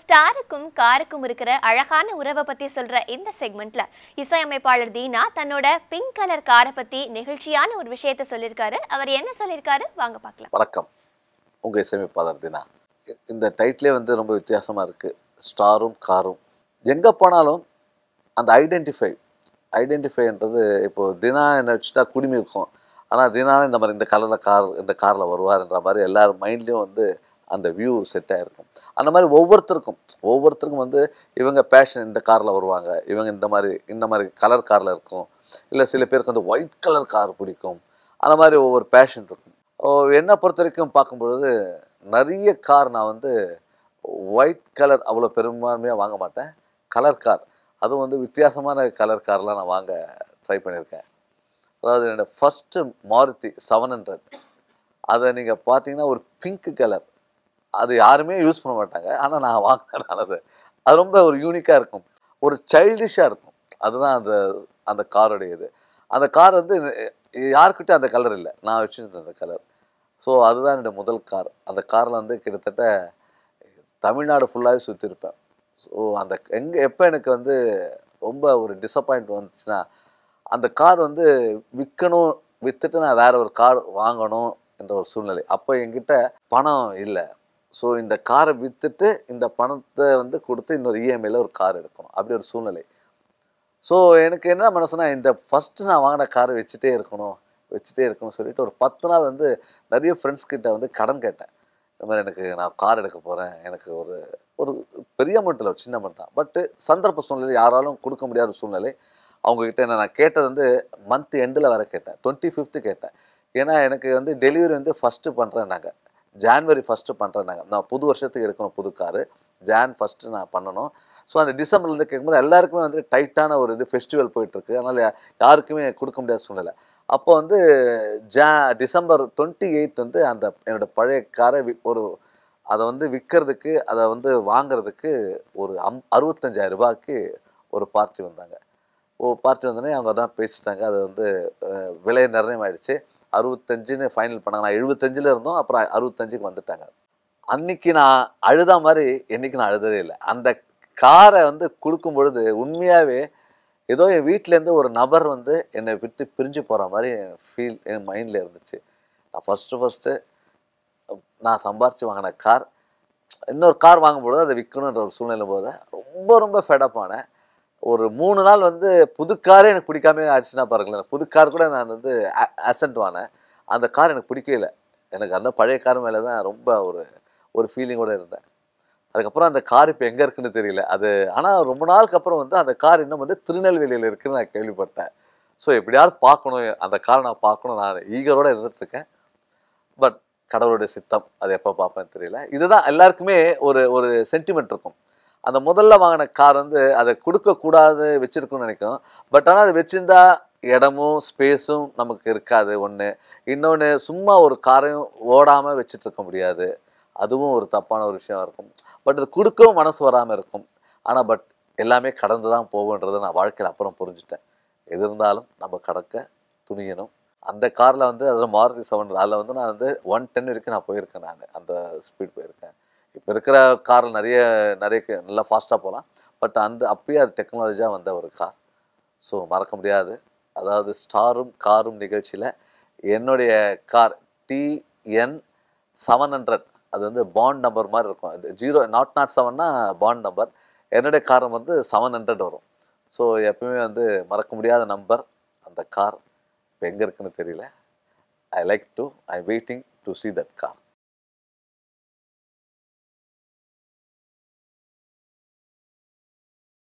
ஸ்டாருக்கும் காருக்கும் இருக்கிற அழகான உறவை பத்தி சொல்ற இந்த செக்மெண்ட்ல இசையமைப்பாளர் தீனா தன்னோட பிங்க் கலர் காரை பத்தி நெகிழ்ச்சியான ஒரு விஷயத்த சொல்லியிருக்காரு அவர் என்ன சொல்லியிருக்காரு வாங்க பார்க்கலாம். வணக்கம். உங்கள் இசையமைப்பாளர் தினா. இந்த டைட்டிலே வந்து ரொம்ப வித்தியாசமாக இருக்குது ஸ்டாரும் காரும். எங்கே போனாலும் அந்த ஐடென்டிஃபை ஐடென்டிஃபைன்றது இப்போது தினா என்ன வச்சுட்டா குடிமி இருக்கும். ஆனால் தினா இந்த மாதிரி இந்த கலரில் கார் இந்த காரில் வருவார்ன்ற மாதிரி எல்லார் மைண்ட்லேயும் வந்து அந்த வியூ செட் ஆகிருக்கும் அந்த மாதிரி ஒவ்வொருத்தருக்கும் ஒவ்வொருத்தருக்கும் வந்து இவங்க பேஷன் இந்த காரில் வருவாங்க. இவங்க இந்த மாதிரி இந்த மாதிரி கலர் காரில் இருக்கும். இல்லை சில பேருக்கு வந்து ஒயிட் கலர் கார் பிடிக்கும். அந்த மாதிரி ஒவ்வொரு பேஷன் இருக்கும். என்னை பொறுத்த வரைக்கும் பார்க்கும்பொழுது நிறைய கார் நான் வந்து ஒயிட் கலர் அவ்வளோ பெரும்பான்மையாக வாங்க மாட்டேன். கலர் கார் அதுவும் வந்து வித்தியாசமான கலர் கார்லாம் நான் வாங்க ட்ரை பண்ணியிருக்கேன். அதாவது என்னோடய ஃபஸ்ட்டு மாருதி செவன் ஹண்ட்ரட் அதை நீங்கள் பார்த்தீங்கன்னா ஒரு பிங்க் கலர் அது யாருமே யூஸ் பண்ண மாட்டாங்க. ஆனால் நான் வாங்கினேன் அது. அது ரொம்ப ஒரு யூனிக்காக இருக்கும். ஒரு சைல்டிஷாக இருக்கும். அதுதான் அந்த அந்த காரோடைய இது அந்த கார் வந்து யாருக்கிட்டையும் அந்த கலர் இல்லை. நான் வச்சுருந்தேன் அந்த கலர் ஸோ அதுதான் என்னோட முதல் கார் அந்த காரில் வந்து கிட்டத்தட்ட தமிழ்நாடு ஃபுல்லாகவே சுற்றிருப்பேன் ஸோ அந்த எங்கே எப்போ எனக்கு வந்து ரொம்ப ஒரு டிசப்பாயிண்ட் வந்துச்சுன்னா அந்த கார் வந்து விற்கணும் விற்றுட்டு நான் வேற ஒரு கார் வாங்கணும் என்ற ஒரு சூழ்நிலை. அப்போ என்கிட்ட பணம் இல்லை. ஸோ இந்த காரை விற்றுட்டு இந்த பணத்தை வந்து கொடுத்து இன்னொரு இஎம்ஐயில் ஒரு கார் எடுக்கணும். அப்படி ஒரு சூழ்நிலை. ஸோ எனக்கு என்ன மனசுனா இந்த ஃபஸ்ட்டு நான் வாங்கின காரை வச்சுட்டே இருக்கணும் வச்சுட்டே இருக்கணும் சொல்லிட்டு ஒரு பத்து நாள் வந்து நிறைய ஃப்ரெண்ட்ஸ் கிட்ட வந்து கடன் கேட்டேன். இந்த மாதிரி எனக்கு நான் கார் எடுக்க போகிறேன் எனக்கு ஒரு ஒரு பெரிய அமௌண்ட் இல்லை ஒரு சின்ன அமௌண்ட் தான். பட்டு சந்தர்ப்ப சூழ்நிலை யாராலும் கொடுக்க முடியாத ஒரு சூழ்நிலை. அவங்கக்கிட்ட என்ன நான் கேட்டது வந்து மந்த் எண்டில் வர கேட்டேன். டுவெண்ட்டி ஃபிஃப்த்து கேட்டேன். ஏன்னா எனக்கு வந்து டெலிவரி வந்து ஃபஸ்ட்டு பண்ணுறேன்னாங்க ஜான்வரி ஃபஸ்ட்டு பண்ணுறேன்னாங்க நான் புது வருஷத்துக்கு எடுக்கணும் புது காரு. ஜான் ஃபஸ்ட்டு நான் பண்ணணும். ஸோ அந்த டிசம்பர்லேருந்து கேட்கும்போது எல்லாருக்குமே வந்து டைட்டான ஒரு இது ஃபெஸ்டிவல் போயிட்டுருக்கு. அதனால் யாருக்குமே கொடுக்க முடியாத சூழ்நிலை. அப்போ வந்து ஜா டிசம்பர் டுவெண்ட்டி எயித் வந்து அந்த என்னோட பழைய காரை வி- ஒரு அதை வந்து விற்கிறதுக்கு அதை வந்து வாங்கிறதுக்கு ஒரு அம் அறுபத்தஞ்சாயிரம் ரூபாய்க்கு ஒரு பார்ட்டி வந்தாங்க. ஓ பார்ட்டி வந்தோடனே அவங்க தான் பேசிட்டாங்க. அது வந்து விலை நிர்ணயம் ஆயிடுச்சு அறுபத்தஞ்சுன்னு ஃபைனல் பண்ணாங்க நான் எழுபத்தஞ்சில் இருந்தோம் அப்புறம் அறுபத்தஞ்சுக்கு வந்துட்டாங்க. அன்னைக்கு நான் அழுத மாதிரி என்னைக்கு நான் அழுததே இல்லை. அந்த காரை வந்து கொடுக்கும் பொழுது உண்மையாகவே ஏதோ என் வீட்டிலேருந்து ஒரு நபர் வந்து என்னை விட்டு பிரிஞ்சு போகிற மாதிரி என் ஃபீல் என் மைண்டில் இருந்துச்சு. நான் ஃபஸ்ட்டு ஃபஸ்ட்டு நான் சம்பாரித்து வாங்கின கார் இன்னொரு கார் வாங்கும்பொழுது அதை விற்கணுன்ற ஒரு சூழ்நிலை போது ரொம்ப ரொம்ப ஃபெடப் ஆனேன். ஒரு மூணு நாள் வந்து புது காரே எனக்கு பிடிக்காம ஆயிடுச்சுன்னா பாருங்களேன். புது கார் கூட நான் வந்து அசன்ட் வானேன் அந்த கார் எனக்கு பிடிக்கவே இல்லை. எனக்கு அந்த பழைய கார் மேலே தான் ரொம்ப ஒரு ஒரு ஃபீலிங்கோடு இருந்தேன். அதுக்கப்புறம் அந்த கார் இப்போ எங்கே இருக்குன்னு தெரியல. அது ஆனால் ரொம்ப நாளுக்கு அப்புறம் வந்து அந்த கார் இன்னும் வந்து திருநெல்வேலியில் இருக்குன்னு நான் கேள்விப்பட்டேன். ஸோ எப்படியாவது பார்க்கணும். அந்த காரை நான் பார்க்கணும். நான் ஈகரோடு இருந்துகிட்ருக்கேன் பட் கடவுளுடைய சித்தம் அது எப்போ பார்ப்பேன்னு தெரியல. இதுதான் எல்லாருக்குமே ஒரு ஒரு சென்டிமெண்ட் இருக்கும். அந்த முதல்ல வாங்கின கார் வந்து அதை கொடுக்கக்கூடாது வச்சிருக்கும்னு நினைக்கும். பட் ஆனால் அது வச்சிருந்தா இடமும் ஸ்பேஸும் நமக்கு இருக்காது ஒன்று இன்னொன்று சும்மா ஒரு காரையும் ஓடாமல் வச்சுட்டு இருக்க முடியாது. அதுவும் ஒரு தப்பான ஒரு விஷயம் இருக்கும். பட் அது கொடுக்கவும் மனசு வராமல் இருக்கும். ஆனால் பட் எல்லாமே கடந்து தான் போகுன்றதை நான் வாழ்க்கையில் அப்புறம் புரிஞ்சுட்டேன். எது இருந்தாலும் நம்ம கடக்க துணியணும். அந்த காரில் வந்து அதில் மாருதி செவன் அதில் வந்து நான் வந்து ஒன் டென் வரைக்கும் நான் போயிருக்கேன் நான். அந்த ஸ்பீட் போயிருக்கேன். இப்போ இருக்கிற காரில் நிறைய நிறைய நல்லா ஃபாஸ்ட்டாக போகலாம் பட் அந்த அப்பயே அது டெக்னாலஜியாக வந்த ஒரு கார் ஸோ மறக்க முடியாது. அதாவது ஸ்டாரும் காரும் நிகழ்ச்சியில் என்னுடைய கார் டிஎன் செவன் ஹண்ட்ரட் அது வந்து பாண்ட் நம்பர் மாதிரி இருக்கும். ஜீரோ நாட் நாட் செவன்னா பாண்ட் நம்பர் என்னுடைய கார் வந்து செவன் ஹண்ட்ரட் வரும். ஸோ எப்பவுமே வந்து மறக்க முடியாத நம்பர் அந்த கார் இப்போ எங்கே இருக்குன்னு தெரியல. I like to I waiting to see that car